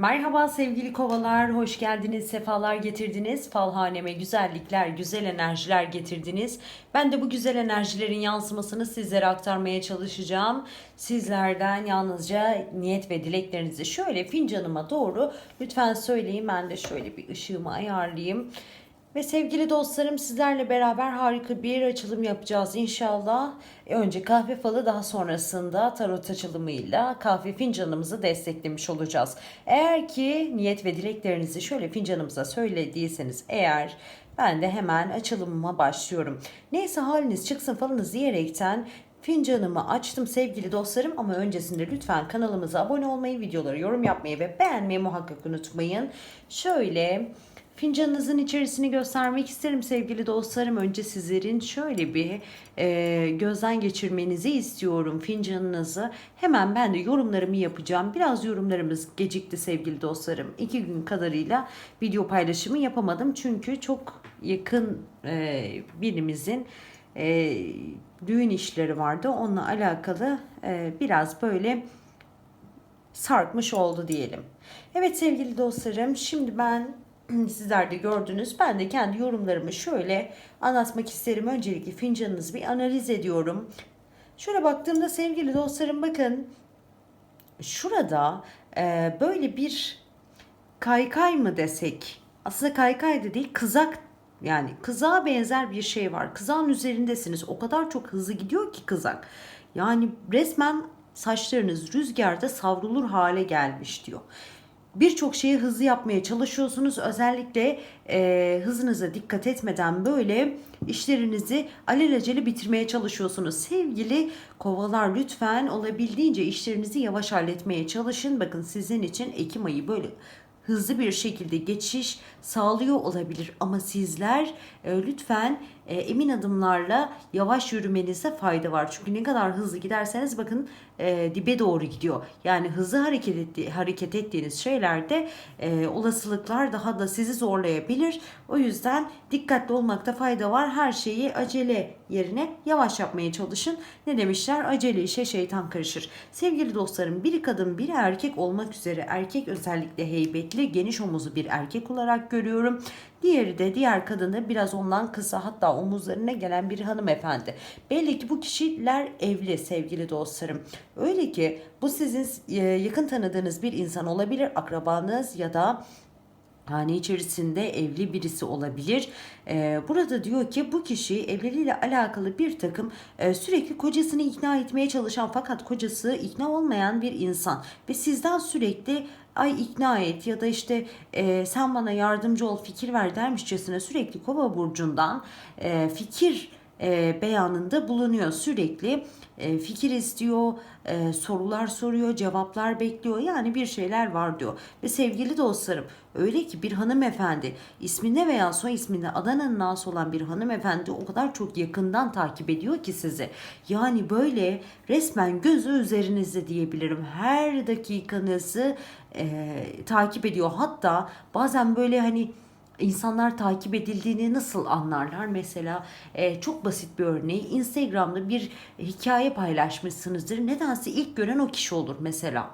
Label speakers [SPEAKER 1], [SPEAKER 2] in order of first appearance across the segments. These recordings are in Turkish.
[SPEAKER 1] Merhaba sevgili kovalar, hoş geldiniz, sefalar getirdiniz. Falhaneme güzellikler, güzel enerjiler getirdiniz. Ben de bu güzel enerjilerin yansımasını sizlere aktarmaya çalışacağım. Sizlerden yalnızca niyet ve dileklerinizi şöyle fincanıma doğru lütfen söyleyin. Ben de şöyle bir ışığımı ayarlayayım. Ve sevgili dostlarım sizlerle beraber harika bir açılım yapacağız inşallah. E, Önce kahve falı daha sonrasında tarot açılımıyla kahve fincanımızı desteklemiş olacağız. Eğer ki niyet ve dileklerinizi şöyle fincanımıza söylediyseniz eğer ben de hemen açılımıma başlıyorum. Neyse haliniz çıksın falınız diyerekten Fincanımı açtım sevgili dostlarım ama öncesinde lütfen kanalımıza abone olmayı, videoları yorum yapmayı ve beğenmeyi muhakkak unutmayın. Şöyle Fincanınızın içerisini göstermek isterim sevgili dostlarım. Önce sizlerin şöyle bir e, gözden geçirmenizi istiyorum fincanınızı. Hemen ben de yorumlarımı yapacağım. Biraz yorumlarımız gecikti sevgili dostlarım. İki gün kadarıyla video paylaşımı yapamadım. Çünkü çok yakın e, birimizin e, düğün işleri vardı. Onunla alakalı e, biraz böyle sarkmış oldu diyelim. Evet sevgili dostlarım şimdi ben sizler de gördünüz. Ben de kendi yorumlarımı şöyle anlatmak isterim. Öncelikle fincanınızı bir analiz ediyorum. Şöyle baktığımda sevgili dostlarım bakın şurada e, böyle bir kaykay mı desek aslında kaykay da değil kızak yani kızağa benzer bir şey var. Kızağın üzerindesiniz. O kadar çok hızlı gidiyor ki kızak. Yani resmen saçlarınız rüzgarda savrulur hale gelmiş diyor birçok şeyi hızlı yapmaya çalışıyorsunuz. Özellikle e, hızınıza dikkat etmeden böyle işlerinizi alelacele bitirmeye çalışıyorsunuz. Sevgili kovalar lütfen olabildiğince işlerinizi yavaş halletmeye çalışın. Bakın sizin için Ekim ayı böyle hızlı bir şekilde geçiş sağlıyor olabilir ama sizler e, lütfen e, emin adımlarla yavaş yürümenizde fayda var. Çünkü ne kadar hızlı giderseniz bakın e, dibe doğru gidiyor. Yani hızlı hareket etti, hareket ettiğiniz şeylerde e, olasılıklar daha da sizi zorlayabilir. O yüzden dikkatli olmakta fayda var. Her şeyi acele yerine yavaş yapmaya çalışın. Ne demişler? Acele işe şeytan karışır. Sevgili dostlarım bir kadın bir erkek olmak üzere erkek özellikle heybetli geniş omuzlu bir erkek olarak görüyorum. Diğeri de diğer kadını biraz ondan kısa hatta omuzlarına gelen bir hanımefendi. Belli ki bu kişiler evli sevgili dostlarım. Öyle ki bu sizin e, yakın tanıdığınız bir insan olabilir, akrabanız ya da hane içerisinde evli birisi olabilir. Ee, burada diyor ki bu kişi evliliğiyle alakalı bir takım e, sürekli kocasını ikna etmeye çalışan fakat kocası ikna olmayan bir insan ve sizden sürekli ay ikna et ya da işte e, sen bana yardımcı ol fikir ver dermişçesine sürekli kova burcundan e, fikir e, beyanında bulunuyor. Sürekli e, fikir istiyor e, sorular soruyor cevaplar bekliyor. Yani bir şeyler var diyor. Ve sevgili dostlarım öyle ki bir hanımefendi isminde veya soy isminde Adana'nın ağası olan bir hanımefendi o kadar çok yakından takip ediyor ki sizi. Yani böyle resmen gözü üzerinizde diyebilirim. Her dakikanızı e, takip ediyor. Hatta bazen böyle hani insanlar takip edildiğini nasıl anlarlar? Mesela e, çok basit bir örneği Instagram'da bir hikaye paylaşmışsınızdır. Nedense ilk gören o kişi olur mesela.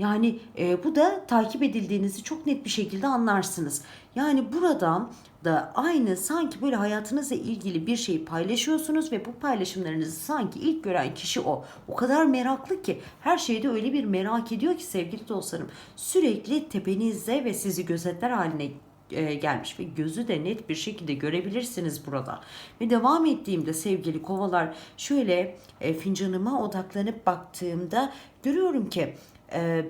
[SPEAKER 1] Yani e, bu da takip edildiğinizi çok net bir şekilde anlarsınız. Yani buradan da aynı sanki böyle hayatınızla ilgili bir şeyi paylaşıyorsunuz ve bu paylaşımlarınızı sanki ilk gören kişi o. O kadar meraklı ki her şeyde öyle bir merak ediyor ki sevgili dostlarım. Sürekli tepenizde ve sizi gözetler haline e, gelmiş ve gözü de net bir şekilde görebilirsiniz burada. Ve devam ettiğimde sevgili kovalar şöyle e, fincanıma odaklanıp baktığımda görüyorum ki e,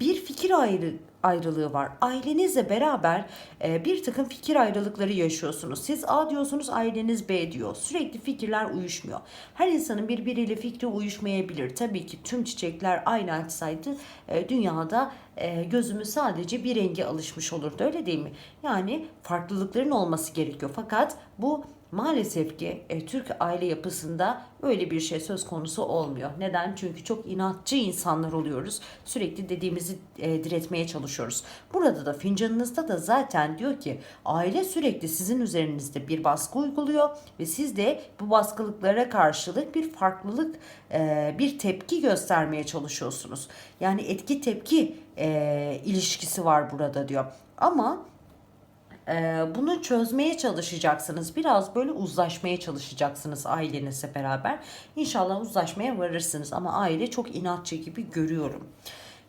[SPEAKER 1] bir fikir ayrı ayrılığı var. Ailenizle beraber e, bir takım fikir ayrılıkları yaşıyorsunuz. Siz A diyorsunuz, aileniz B diyor. Sürekli fikirler uyuşmuyor. Her insanın birbiriyle fikri uyuşmayabilir. Tabii ki tüm çiçekler aynı açsaydı e, dünyada e, gözümüz sadece bir renge alışmış olurdu öyle değil mi? Yani farklılıkların olması gerekiyor. Fakat bu maalesef ki e, Türk aile yapısında öyle bir şey söz konusu olmuyor. Neden? Çünkü çok inatçı insanlar oluyoruz. Sürekli dediğimizi e, diretmeye çalışıyoruz. Burada da fincanınızda da zaten diyor ki aile sürekli sizin üzerinizde bir baskı uyguluyor ve siz de bu baskılıklara karşılık bir farklılık, e, bir tepki göstermeye çalışıyorsunuz. Yani etki tepki e, ilişkisi var burada diyor. Ama bunu çözmeye çalışacaksınız. Biraz böyle uzlaşmaya çalışacaksınız ailenizle beraber. İnşallah uzlaşmaya varırsınız ama aile çok inatçı gibi görüyorum.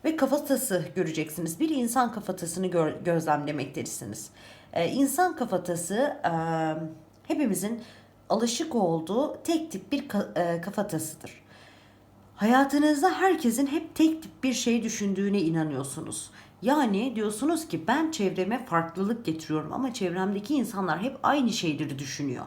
[SPEAKER 1] Ve kafatası göreceksiniz. Bir insan kafatasını gör, gözlemlemektesiniz. Ee, insan kafatası e, hepimizin alışık olduğu tek tip bir ka- e, kafatasıdır. Hayatınızda herkesin hep tek tip bir şey düşündüğüne inanıyorsunuz. Yani diyorsunuz ki ben çevreme farklılık getiriyorum ama çevremdeki insanlar hep aynı şeyleri düşünüyor.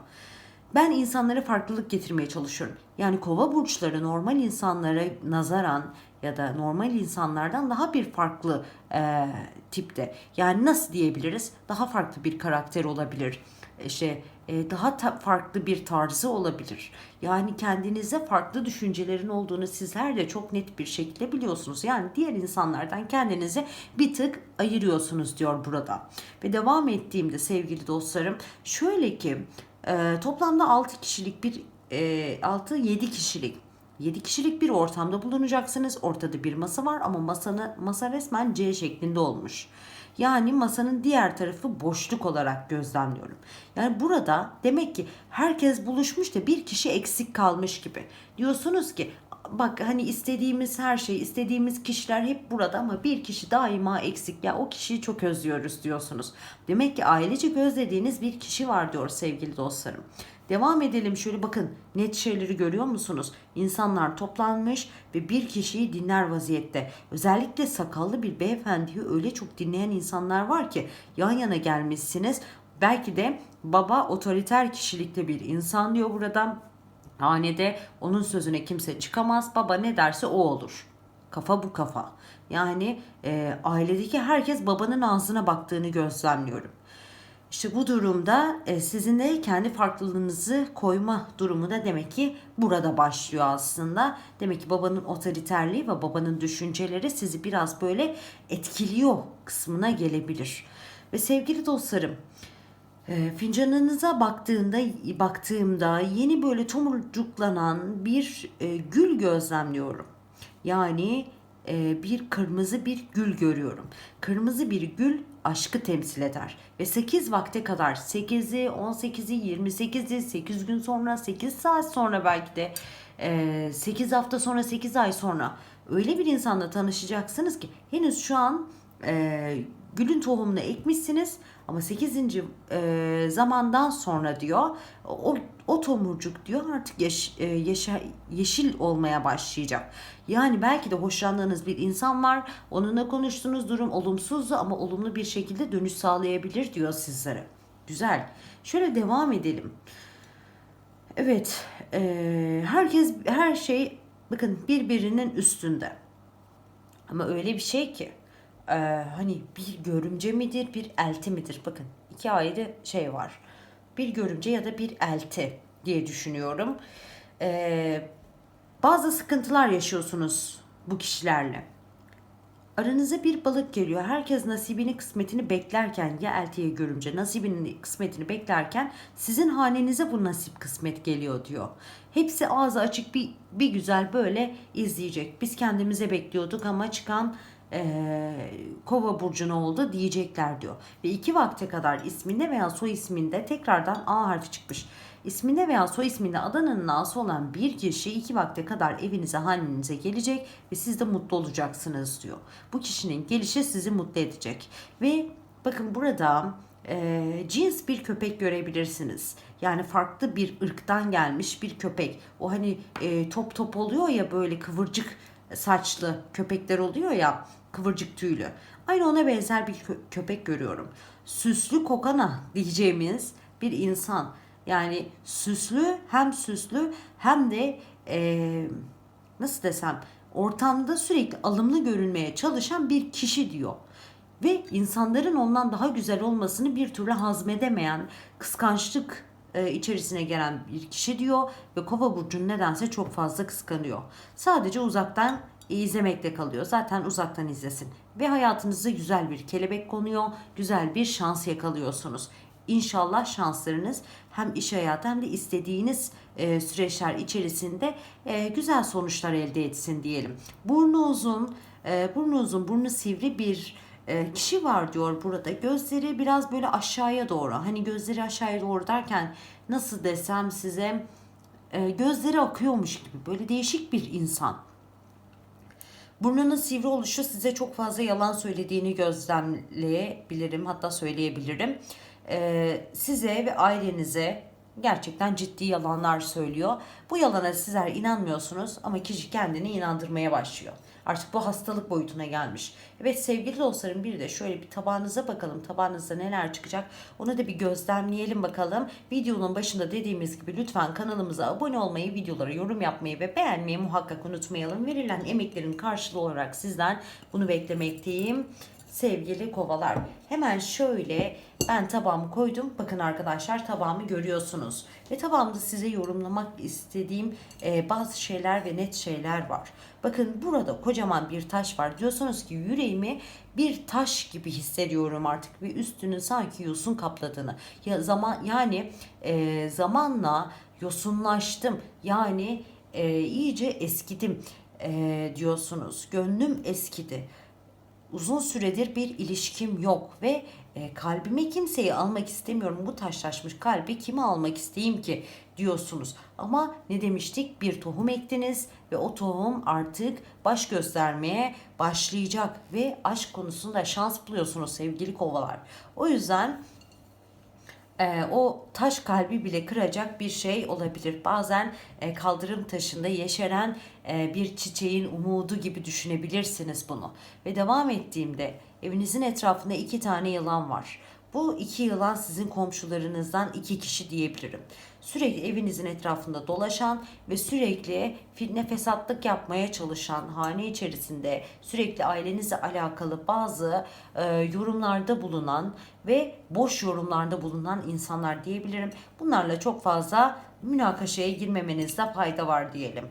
[SPEAKER 1] Ben insanlara farklılık getirmeye çalışıyorum. Yani kova burçları normal insanlara nazaran ya da normal insanlardan daha bir farklı e, tipte. Yani nasıl diyebiliriz? Daha farklı bir karakter olabilir. İşte e, daha ta- farklı bir tarzı olabilir. Yani kendinize farklı düşüncelerin olduğunu sizler de çok net bir şekilde biliyorsunuz. Yani diğer insanlardan kendinizi bir tık ayırıyorsunuz diyor burada. Ve devam ettiğimde sevgili dostlarım şöyle ki e, toplamda 6 kişilik bir e, 6-7 kişilik 7 kişilik bir ortamda bulunacaksınız. Ortada bir masa var ama masanı, masa resmen C şeklinde olmuş. Yani masanın diğer tarafı boşluk olarak gözlemliyorum. Yani burada demek ki herkes buluşmuş da bir kişi eksik kalmış gibi. Diyorsunuz ki bak hani istediğimiz her şey, istediğimiz kişiler hep burada ama bir kişi daima eksik. Ya o kişiyi çok özlüyoruz diyorsunuz. Demek ki ailece gözlediğiniz bir kişi var diyor sevgili dostlarım. Devam edelim şöyle bakın net şeyleri görüyor musunuz? İnsanlar toplanmış ve bir kişiyi dinler vaziyette. Özellikle sakallı bir beyefendiyi öyle çok dinleyen insanlar var ki yan yana gelmişsiniz. Belki de baba otoriter kişilikte bir insan diyor burada. Hanede onun sözüne kimse çıkamaz. Baba ne derse o olur. Kafa bu kafa. Yani e, ailedeki herkes babanın ağzına baktığını gözlemliyorum. İşte bu durumda e, sizin de kendi farklılığınızı koyma durumu da demek ki burada başlıyor aslında. Demek ki babanın otoriterliği ve babanın düşünceleri sizi biraz böyle etkiliyor kısmına gelebilir. Ve sevgili dostlarım, e, fincanınıza baktığında baktığımda yeni böyle tomurcuklanan bir e, gül gözlemliyorum. Yani bir kırmızı bir gül görüyorum. Kırmızı bir gül aşkı temsil eder. Ve 8 vakte kadar 8'i, 18'i, 28'i, 8 gün sonra, 8 saat sonra belki de 8 hafta sonra, 8 ay sonra öyle bir insanla tanışacaksınız ki henüz şu an e, gülün tohumunu ekmişsiniz ama 8. E, zamandan sonra diyor o, o tomurcuk diyor artık yaş, e, yaşa, yeşil olmaya başlayacak. Yani belki de hoşlandığınız bir insan var. Onunla konuştuğunuz durum olumsuzdu ama olumlu bir şekilde dönüş sağlayabilir diyor sizlere. Güzel. Şöyle devam edelim. Evet. E, herkes her şey bakın birbirinin üstünde. Ama öyle bir şey ki e, hani bir görümce midir bir elti midir? Bakın iki ayrı şey var. Bir görümce ya da bir elti diye düşünüyorum. E, bazı sıkıntılar yaşıyorsunuz bu kişilerle. Aranıza bir balık geliyor. Herkes nasibini kısmetini beklerken ya eltiye görümce nasibini kısmetini beklerken sizin hanenize bu nasip kısmet geliyor diyor. Hepsi ağzı açık bir, bir güzel böyle izleyecek. Biz kendimize bekliyorduk ama çıkan e, kova burcuna oldu diyecekler diyor. Ve iki vakte kadar isminde veya soy isminde tekrardan A harfi çıkmış. İsminde veya soy isminde Adana'nın A'sı olan bir kişi iki vakte kadar evinize hanenize gelecek ve siz de mutlu olacaksınız diyor. Bu kişinin gelişi sizi mutlu edecek. Ve bakın burada e, cins bir köpek görebilirsiniz. Yani farklı bir ırktan gelmiş bir köpek. O hani e, top top oluyor ya böyle kıvırcık saçlı köpekler oluyor ya kıvırcık tüylü. Aynı ona benzer bir kö- köpek görüyorum. Süslü kokana diyeceğimiz bir insan. Yani süslü hem süslü hem de e, nasıl desem ortamda sürekli alımlı görünmeye çalışan bir kişi diyor. Ve insanların ondan daha güzel olmasını bir türlü hazmedemeyen kıskançlık e, içerisine gelen bir kişi diyor ve kova burcunu nedense çok fazla kıskanıyor. Sadece uzaktan izlemekte kalıyor. Zaten uzaktan izlesin. Ve hayatınıza güzel bir kelebek konuyor. Güzel bir şans yakalıyorsunuz. İnşallah şanslarınız hem iş hayatı hem de istediğiniz e, süreçler içerisinde e, güzel sonuçlar elde etsin diyelim. Burnu uzun, e, burnu uzun, burnu sivri bir e, kişi var diyor burada. Gözleri biraz böyle aşağıya doğru. Hani gözleri aşağıya doğru derken nasıl desem size e, gözleri akıyormuş gibi böyle değişik bir insan. Burnunun sivri oluşu size çok fazla yalan söylediğini gözlemleyebilirim. Hatta söyleyebilirim. Ee, size ve ailenize gerçekten ciddi yalanlar söylüyor. Bu yalana sizler inanmıyorsunuz ama kişi kendini inandırmaya başlıyor. Artık bu hastalık boyutuna gelmiş. Evet sevgili dostlarım bir de şöyle bir tabağınıza bakalım. Tabağınızda neler çıkacak onu da bir gözlemleyelim bakalım. Videonun başında dediğimiz gibi lütfen kanalımıza abone olmayı, videolara yorum yapmayı ve beğenmeyi muhakkak unutmayalım. Verilen emeklerin karşılığı olarak sizden bunu beklemekteyim sevgili kovalar. Hemen şöyle ben tabağımı koydum. Bakın arkadaşlar tabağımı görüyorsunuz. Ve tabağımda size yorumlamak istediğim e, bazı şeyler ve net şeyler var. Bakın burada kocaman bir taş var. Diyorsunuz ki yüreğimi bir taş gibi hissediyorum artık ve üstünün sanki yosun kapladığını. Ya zaman yani e, zamanla yosunlaştım. Yani e, iyice eskidim e, diyorsunuz. Gönlüm eskidi uzun süredir bir ilişkim yok ve e, kalbime kimseyi almak istemiyorum. Bu taşlaşmış kalbi kime almak isteyeyim ki diyorsunuz. Ama ne demiştik? Bir tohum ektiniz ve o tohum artık baş göstermeye başlayacak ve aşk konusunda şans buluyorsunuz sevgili kovalar. O yüzden e, o taş kalbi bile kıracak bir şey olabilir. Bazen e, kaldırım taşında yeşeren bir çiçeğin umudu gibi düşünebilirsiniz bunu. Ve devam ettiğimde evinizin etrafında iki tane yılan var. Bu iki yılan sizin komşularınızdan iki kişi diyebilirim. Sürekli evinizin etrafında dolaşan ve sürekli fitne fesatlık yapmaya çalışan hane içerisinde sürekli ailenizle alakalı bazı e, yorumlarda bulunan ve boş yorumlarda bulunan insanlar diyebilirim. Bunlarla çok fazla münakaşaya girmemenizde fayda var diyelim.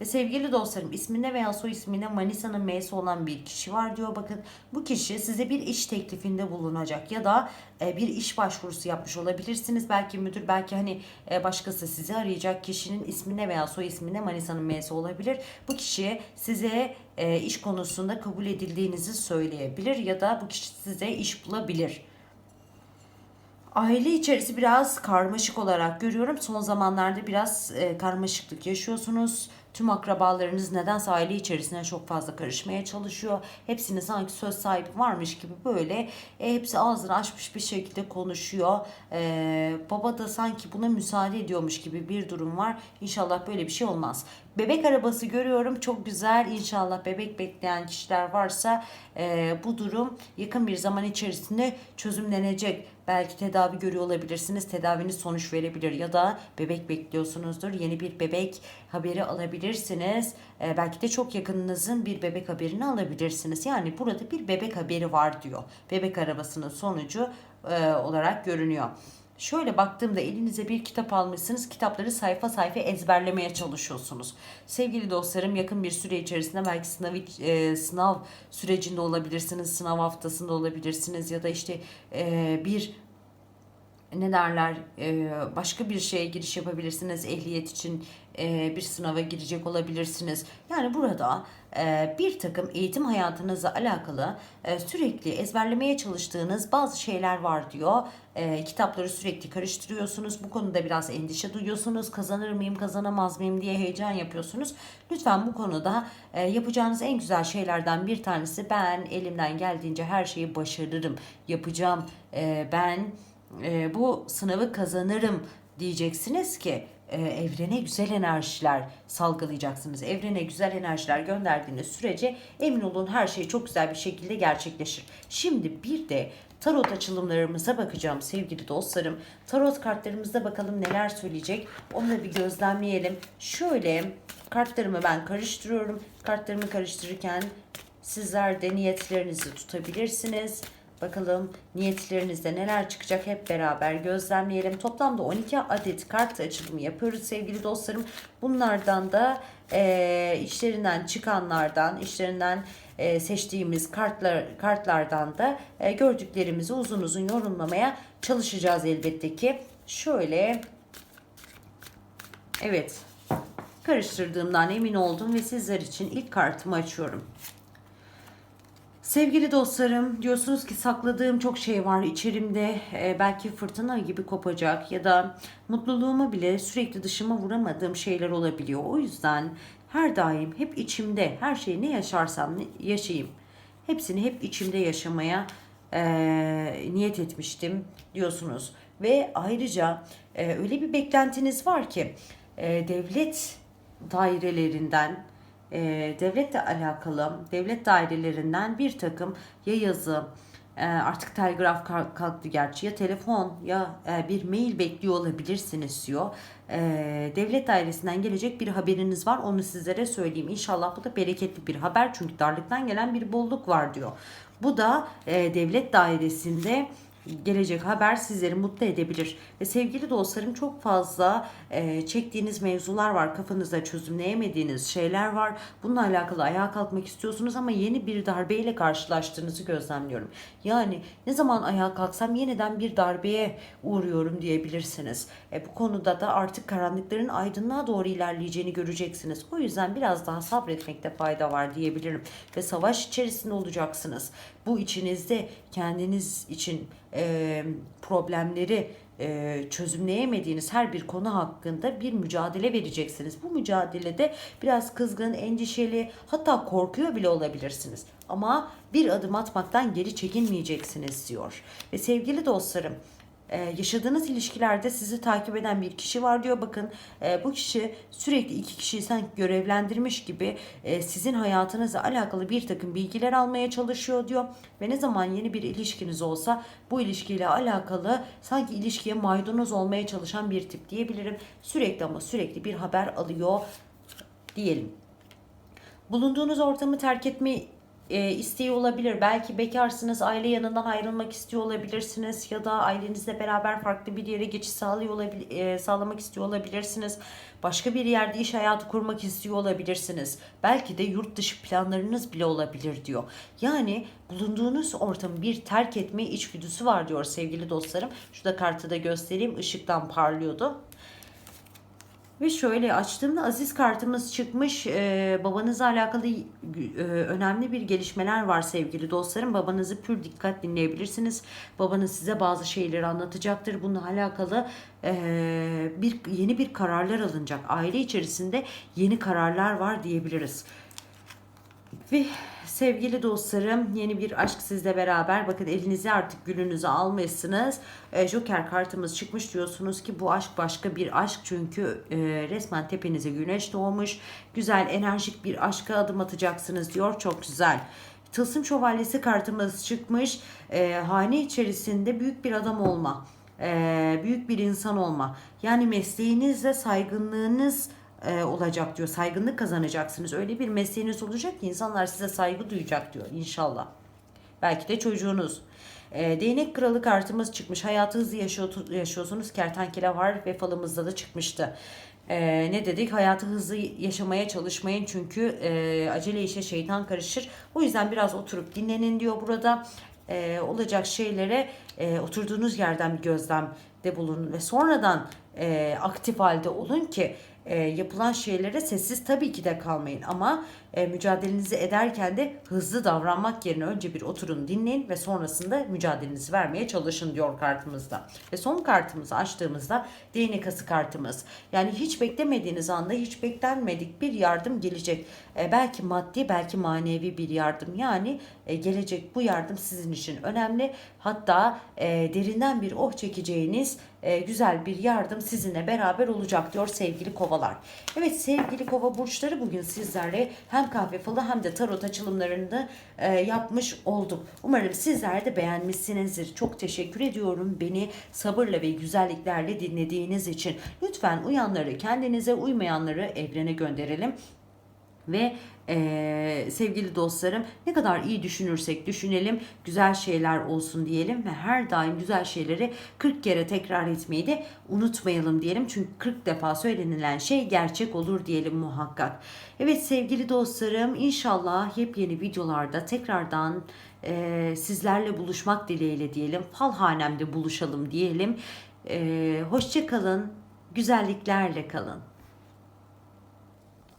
[SPEAKER 1] Ve sevgili dostlarım isminde veya soy isminde Manisa'nın M'si olan bir kişi var diyor. Bakın bu kişi size bir iş teklifinde bulunacak ya da e, bir iş başvurusu yapmış olabilirsiniz. Belki müdür belki hani e, başkası sizi arayacak kişinin isminde veya soy isminde Manisa'nın M'si olabilir. Bu kişi size e, iş konusunda kabul edildiğinizi söyleyebilir ya da bu kişi size iş bulabilir. Aile içerisi biraz karmaşık olarak görüyorum. Son zamanlarda biraz e, karmaşıklık yaşıyorsunuz. Tüm akrabalarınız nedense aile içerisine çok fazla karışmaya çalışıyor. Hepsinin sanki söz sahibi varmış gibi böyle e, hepsi ağzını açmış bir şekilde konuşuyor. E, baba da sanki buna müsaade ediyormuş gibi bir durum var. İnşallah böyle bir şey olmaz. Bebek arabası görüyorum. Çok güzel. İnşallah bebek bekleyen kişiler varsa e, bu durum yakın bir zaman içerisinde çözümlenecek. Belki tedavi görüyor olabilirsiniz. Tedaviniz sonuç verebilir ya da bebek bekliyorsunuzdur. Yeni bir bebek haberi alabilirsiniz. E, belki de çok yakınınızın bir bebek haberini alabilirsiniz. Yani burada bir bebek haberi var diyor. Bebek arabasının sonucu e, olarak görünüyor. Şöyle baktığımda elinize bir kitap almışsınız. Kitapları sayfa sayfa ezberlemeye çalışıyorsunuz. Sevgili dostlarım yakın bir süre içerisinde belki sınav, e, sınav sürecinde olabilirsiniz. Sınav haftasında olabilirsiniz ya da işte e, bir ne derler e, başka bir şeye giriş yapabilirsiniz ehliyet için e, bir sınava girecek olabilirsiniz. Yani burada e, bir takım eğitim hayatınızla alakalı sürekli ezberlemeye çalıştığınız bazı şeyler var diyor. Kitapları sürekli karıştırıyorsunuz. Bu konuda biraz endişe duyuyorsunuz. Kazanır mıyım, kazanamaz mıyım diye heyecan yapıyorsunuz. Lütfen bu konuda yapacağınız en güzel şeylerden bir tanesi ben elimden geldiğince her şeyi başarırım, yapacağım. Ben e, bu sınavı kazanırım diyeceksiniz ki e, evrene güzel enerjiler salgılayacaksınız. Evrene güzel enerjiler gönderdiğiniz sürece emin olun her şey çok güzel bir şekilde gerçekleşir. Şimdi bir de tarot açılımlarımıza bakacağım sevgili dostlarım. Tarot kartlarımızda bakalım neler söyleyecek. Onu da bir gözlemleyelim. Şöyle kartlarımı ben karıştırıyorum. Kartlarımı karıştırırken sizler de niyetlerinizi tutabilirsiniz. Bakalım niyetlerinizde neler çıkacak hep beraber gözlemleyelim. Toplamda 12 adet kart açılımı yapıyoruz sevgili dostlarım. Bunlardan da e, işlerinden çıkanlardan, işlerinden e, seçtiğimiz kartlar kartlardan da e, gördüklerimizi uzun uzun yorumlamaya çalışacağız elbette ki. Şöyle Evet. Karıştırdığımdan emin oldum ve sizler için ilk kartımı açıyorum. Sevgili dostlarım, diyorsunuz ki sakladığım çok şey var içerimde. Ee, belki fırtına gibi kopacak ya da mutluluğuma bile sürekli dışıma vuramadığım şeyler olabiliyor. O yüzden her daim hep içimde, her şeyi ne yaşarsam yaşayayım. Hepsini hep içimde yaşamaya eee, niyet etmiştim diyorsunuz. Ve ayrıca eee, öyle bir beklentiniz var ki eee, devlet dairelerinden e, devletle alakalı devlet dairelerinden bir takım ya yazı e, artık telgraf kal- kalktı gerçi ya telefon ya e, bir mail bekliyor olabilirsiniz diyor. E, devlet dairesinden gelecek bir haberiniz var onu sizlere söyleyeyim. İnşallah bu da bereketli bir haber çünkü darlıktan gelen bir bolluk var diyor. Bu da e, devlet dairesinde gelecek haber sizleri mutlu edebilir. Ve sevgili dostlarım çok fazla e, çektiğiniz mevzular var. Kafanızda çözümleyemediğiniz şeyler var. Bununla alakalı ayağa kalkmak istiyorsunuz ama yeni bir darbeyle karşılaştığınızı gözlemliyorum. Yani ne zaman ayağa kalksam yeniden bir darbeye uğruyorum diyebilirsiniz. E, bu konuda da artık karanlıkların aydınlığa doğru ilerleyeceğini göreceksiniz. O yüzden biraz daha sabretmekte fayda var diyebilirim. Ve savaş içerisinde olacaksınız. Bu içinizde kendiniz için e, problemleri e, çözümleyemediğiniz her bir konu hakkında bir mücadele vereceksiniz. Bu mücadelede biraz kızgın, endişeli, hatta korkuyor bile olabilirsiniz. Ama bir adım atmaktan geri çekinmeyeceksiniz diyor. Ve sevgili dostlarım, ee, yaşadığınız ilişkilerde sizi takip eden bir kişi var diyor. Bakın e, bu kişi sürekli iki kişiyi sanki görevlendirmiş gibi e, sizin hayatınızla alakalı bir takım bilgiler almaya çalışıyor diyor. Ve ne zaman yeni bir ilişkiniz olsa bu ilişkiyle alakalı sanki ilişkiye maydanoz olmaya çalışan bir tip diyebilirim. Sürekli ama sürekli bir haber alıyor diyelim bulunduğunuz ortamı terk etme e, isteği olabilir. Belki bekarsınız, aile yanından ayrılmak istiyor olabilirsiniz ya da ailenizle beraber farklı bir yere geçiş sağlıyor olabil- e, sağlamak istiyor olabilirsiniz. Başka bir yerde iş hayatı kurmak istiyor olabilirsiniz. Belki de yurt dışı planlarınız bile olabilir diyor. Yani bulunduğunuz ortamı bir terk etme içgüdüsü var diyor sevgili dostlarım. Şurada kartı da göstereyim. Işıktan parlıyordu. Ve şöyle açtığımda aziz kartımız çıkmış. Ee, babanızla alakalı e, önemli bir gelişmeler var sevgili dostlarım. Babanızı pür dikkat dinleyebilirsiniz. Babanız size bazı şeyleri anlatacaktır. Bununla alakalı e, bir yeni bir kararlar alınacak. Aile içerisinde yeni kararlar var diyebiliriz. Ve sevgili dostlarım yeni bir aşk sizle beraber bakın elinize artık gülünüzü almışsınız. E, Joker kartımız çıkmış diyorsunuz ki bu aşk başka bir aşk çünkü e, resmen tepenize güneş doğmuş. Güzel enerjik bir aşka adım atacaksınız diyor çok güzel. Tılsım şövalyesi kartımız çıkmış. E, hane içerisinde büyük bir adam olma. e, büyük bir insan olma. Yani mesleğinizle saygınlığınız e, olacak diyor. Saygınlık kazanacaksınız. Öyle bir mesleğiniz olacak ki insanlar size saygı duyacak diyor inşallah. Belki de çocuğunuz. E, değnek kralı kartımız çıkmış. Hayatı hızlı yaşıyor, yaşıyorsunuz. Kertenkele var ve falımızda da çıkmıştı. E, ne dedik? Hayatı hızlı yaşamaya çalışmayın çünkü e, acele işe şeytan karışır. O yüzden biraz oturup dinlenin diyor burada. E, olacak şeylere e, oturduğunuz yerden bir gözlemde bulunun ve sonradan e, aktif halde olun ki e, yapılan şeylere sessiz tabii ki de kalmayın ama e, mücadelenizi ederken de hızlı davranmak yerine önce bir oturun dinleyin ve sonrasında mücadelenizi vermeye çalışın diyor kartımızda. Ve son kartımızı açtığımızda değnek ası kartımız. Yani hiç beklemediğiniz anda hiç beklenmedik bir yardım gelecek. E, belki maddi belki manevi bir yardım. Yani e, gelecek bu yardım sizin için önemli. Hatta e, derinden bir oh çekeceğiniz e, güzel bir yardım sizinle beraber olacak diyor sevgili kovalar. Evet sevgili kova burçları bugün sizlerle hem kahve falı hem de tarot açılımlarını e, yapmış olduk. Umarım sizler de beğenmişsinizdir. Çok teşekkür ediyorum beni sabırla ve güzelliklerle dinlediğiniz için. Lütfen uyanları kendinize uymayanları evrene gönderelim. Ve eee, sevgili dostlarım ne kadar iyi düşünürsek düşünelim güzel şeyler olsun diyelim ve her daim güzel şeyleri 40 kere tekrar etmeyi de unutmayalım diyelim. Çünkü 40 defa söylenilen şey gerçek olur diyelim muhakkak. Evet sevgili dostlarım inşallah yepyeni videolarda tekrardan eee, sizlerle buluşmak dileğiyle diyelim. Falhanemde buluşalım diyelim. Eee hoşça kalın, güzelliklerle kalın.